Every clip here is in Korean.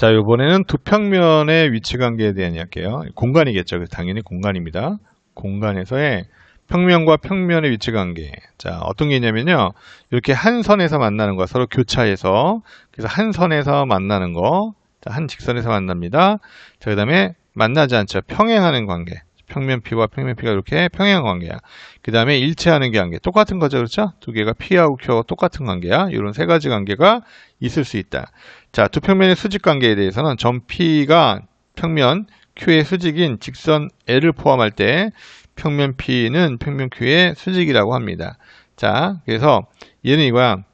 자, 이번에는 두 평면의 위치 관계에 대한 이야기예요. 공간이겠죠. 당연히 공간입니다. 공간에서의 평면과 평면의 위치 관계. 자, 어떤 게 있냐면요. 이렇게 한 선에서 만나는 거, 서로 교차해서. 그래서 한 선에서 만나는 거. 자, 한 직선에서 만납니다. 자, 그 다음에 만나지 않죠. 평행하는 관계. 평면 P와 평면 P가 이렇게 평행 관계야. 그 다음에 일치하는 관계. 똑같은 거죠. 그렇죠? 두 개가 P하고 Q하고 똑같은 관계야. 이런 세 가지 관계가 있을 수 있다. 자, 두 평면의 수직 관계에 대해서는 점 P가 평면 Q의 수직인 직선 L을 포함할 때 평면 P는 평면 Q의 수직이라고 합니다. 자, 그래서 얘는 이거야.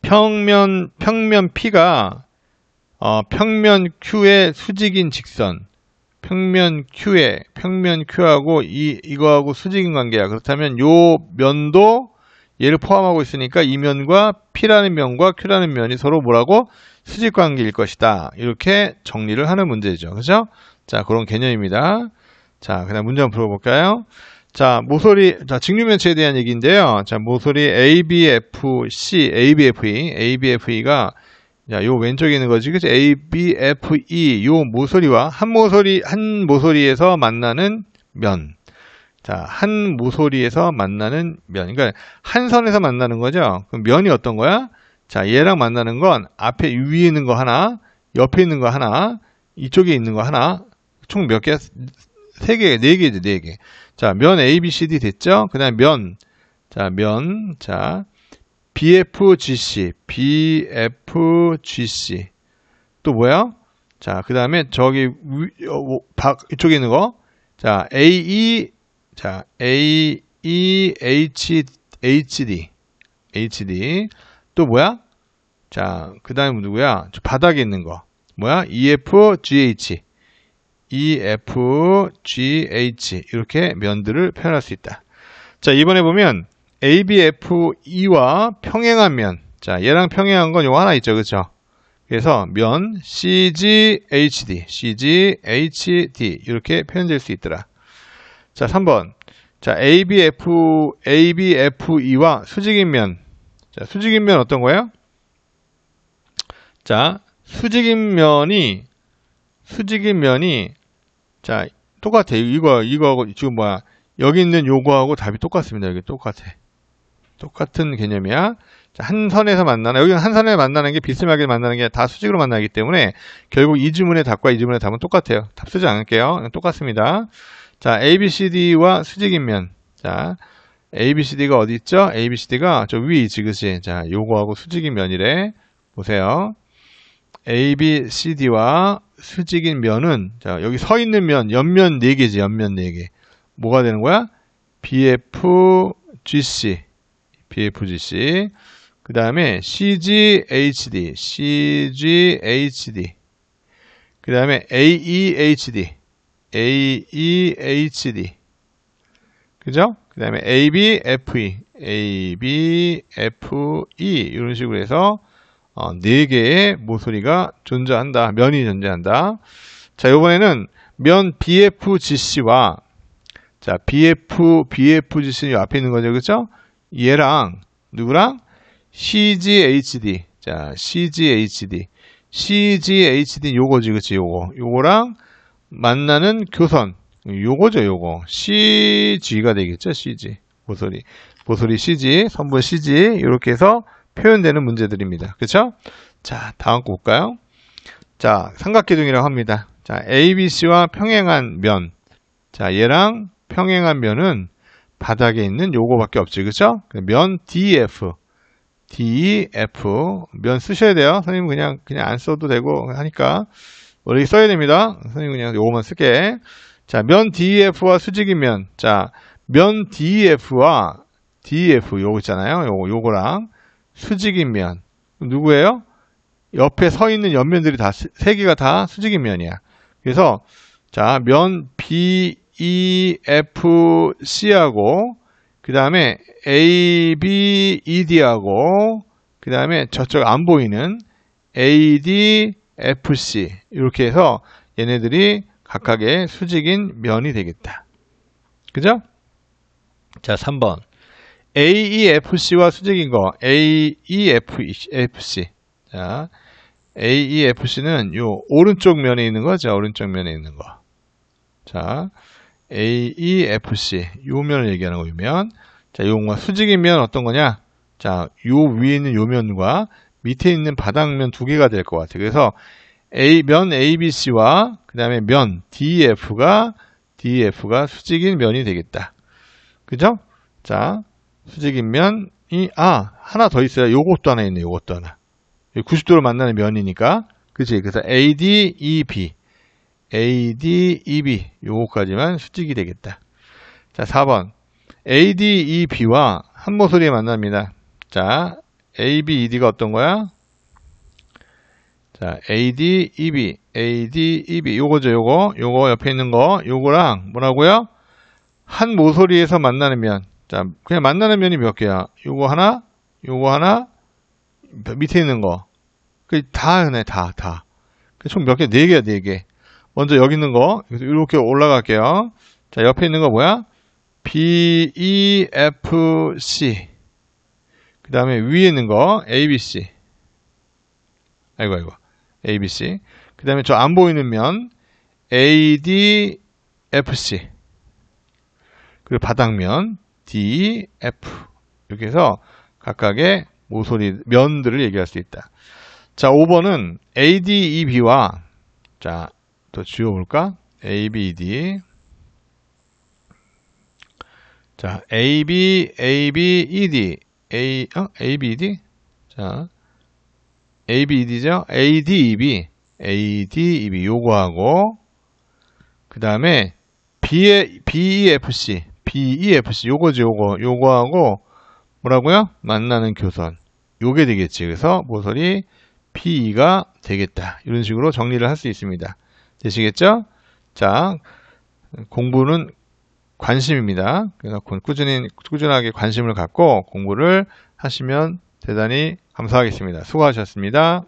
평면, 평면 P가 어, 평면 Q의 수직인 직선, 평면 Q의 평면 Q하고 이 이거하고 수직인 관계야. 그렇다면 요 면도 얘를 포함하고 있으니까 이 면과 P라는 면과 Q라는 면이 서로 뭐라고 수직 관계일 것이다. 이렇게 정리를 하는 문제죠. 그죠? 자, 그런 개념입니다. 자, 그다음 문제 한번 풀어 볼까요? 자, 모서리, 자, 직류면체에 대한 얘기인데요. 자, 모서리 ABFC, ABFE, ABFE가 자, 요 왼쪽에 있는 거지, 그치? ABFE, 요 모서리와 한 모서리, 한 모서리에서 만나는 면. 자, 한 모서리에서 만나는 면. 그러니까 한 선에서 만나는 거죠. 그럼 면이 어떤 거야? 자, 얘랑 만나는 건 앞에 위에 있는 거 하나, 옆에 있는 거 하나, 이쪽에 있는 거 하나, 총 몇 개? 세 개, 네 개죠, 네 개. 자, 면 A, B, C, D 됐죠? 그 다음에 면. 자, 면. 자, BFGC, BFGC. 또 뭐야? 자, 그 다음에 저기, 위, 어, 박, 이쪽에 있는 거. 자, AE, 자, AEH, HD. HD. 또 뭐야? 자, 그 다음에 누구야? 저 바닥에 있는 거. 뭐야? EFGH. EFGH. 이렇게 면들을 표현할 수 있다. 자, 이번에 보면 ABFE와 평행한 면. 자, 얘랑 평행한 건 요거 하나 있죠. 그쵸? 그래서 면 CGHD, CGHD 이렇게 표현될 수 있더라. 자, 3번. 자, ABF, ABFE와 수직인 면. 자, 수직인 면 어떤 거예요? 자, 수직인 면이, 수직인 면이, 자, 똑같아. 이거, 이거하고, 지금 뭐야. 여기 있는 요거하고 답이 똑같습니다. 여기 똑같아. 똑같은 개념이야. 자, 한 선에서 만나는, 여기는 한 선에 만나는 게 비스하게 만나는 게 다 수직으로 만나기 때문에 결국 이 지문의 답과 이 지문의 답은 똑같아요. 답 쓰지 않을게요. 똑같습니다. 자, ABCD와 수직인 면. 자, ABCD가 어디 있죠? ABCD가 저 위에 있지, 그치? 자, 요거하고 수직인 면이래. 보세요. ABCD와 수직인 면은, 자, 여기 서 있는 면, 옆면 4개지, 옆면 4개. 뭐가 되는 거야? BFGC. BFGC. 그 다음에 CGHD. CGHD. 그 다음에 AEHD. AEHD. 그죠? 그 다음에 ABFE. ABFE. 이런 식으로 해서 어, 4개의 모서리가 존재한다. 면이 존재한다. 자, 이번에는 면 BFGC와 자, BF, BFGC는 앞에 있는 거죠. 그죠? 얘랑, 누구랑? CGHD. 자, CGHD. CGHD 요거지, 그치? 요거. 요거랑 만나는 교선. 요거죠, 요거. CG가 되겠죠, CG. 보소리. 보소리 CG, 선분 CG. 이렇게 해서 표현되는 문제들입니다. 그쵸? 자, 다음 거 볼까요? 자, 삼각기둥이라고 합니다. 자, ABC와 평행한 면. 자, 얘랑 평행한 면은 바닥에 있는 요거밖에 없지. 그쵸? 면 DF. DF. 면 쓰셔야 돼요. 선생님 그냥, 그냥 안 써도 되고 하니까. 원래 써야 됩니다. 선생님 그냥 요거만 쓸게. 자, 면 DF와 수직인 면. 자, 면 DF와 DF 요거 있잖아요. 요거, 요거랑 수직인 면. 누구예요? 옆에 서 있는 옆면들이 다, 세 개가 다 수직인 면이야. 그래서, 자, 면 BEFC하고, 그 다음에 ABED하고, 그 다음에 저쪽 안 보이는 ADFC. 이렇게 해서 얘네들이 각각의 수직인 면이 되겠다. 그죠? 자, 3번. AEFC와 수직인 거, AEFC. 자, AEFC는 요 오른쪽 면에 있는 거죠. 오른쪽 면에 있는 거. 자, AEFC 요 면을 얘기하는 거면 자, 요거 수직인 면 어떤 거냐? 자, 요 위에 있는 요 면과 밑에 있는 바닥면 두 개가 될 것 같아요. 그래서 A 면 ABC와 그 다음에 면 DF가 DF가 수직인 면이 되겠다. 그죠? 자, 수직인 면이 아 하나 더 있어요. 요것도 하나 있네. 요것도 하나. 90도로 만나는 면이니까 그치? 그래서 ADEB ADEB 요거까지만 수직이 되겠다. 자, 4번 ADEB와 한 모서리에 만납니다. 자, ABED가 어떤 거야? 자, ADEB, ADEB 요거죠, 요거. 요거 옆에 있는 거, 요거랑 뭐라고요? 한 모서리에서 만나는 면. 자, 그냥 만나는 면이 몇 개야? 요거 하나, 요거 하나, 밑에 있는 거. 그 다 하네, 다, 다. 총 몇 개? 네 개야, 네 개. 먼저 여기 있는 거, 이렇게 올라갈게요. 자, 옆에 있는 거 뭐야? B, E, F, C. 그 다음에 위에 있는 거, A, B, C. 아이고, 아이고. A, B, C. 그 다음에 저 안 보이는 면, A, D, F, C. 그리고 바닥면, D, F. 이렇게 해서 각각의 모서리, 면들을 얘기할 수 있다. 자, 5번은 ADEB와, 자, 또 지워볼까? ABD. 자, AB, ABED. A, 어? ABD? 자, ABED죠? ADEB. ADEB. 요거하고, 그 다음에 B, BEFC. BEFC. 요거지, 요거. 요거하고, 뭐라고요? 만나는 교선. 요게 되겠지. 그래서 모서리 PE가 되겠다. 이런 식으로 정리를 할 수 있습니다. 되시겠죠? 자, 공부는 관심입니다. 그래서 꾸준히, 꾸준하게 관심을 갖고 공부를 하시면 대단히 감사하겠습니다. 수고하셨습니다.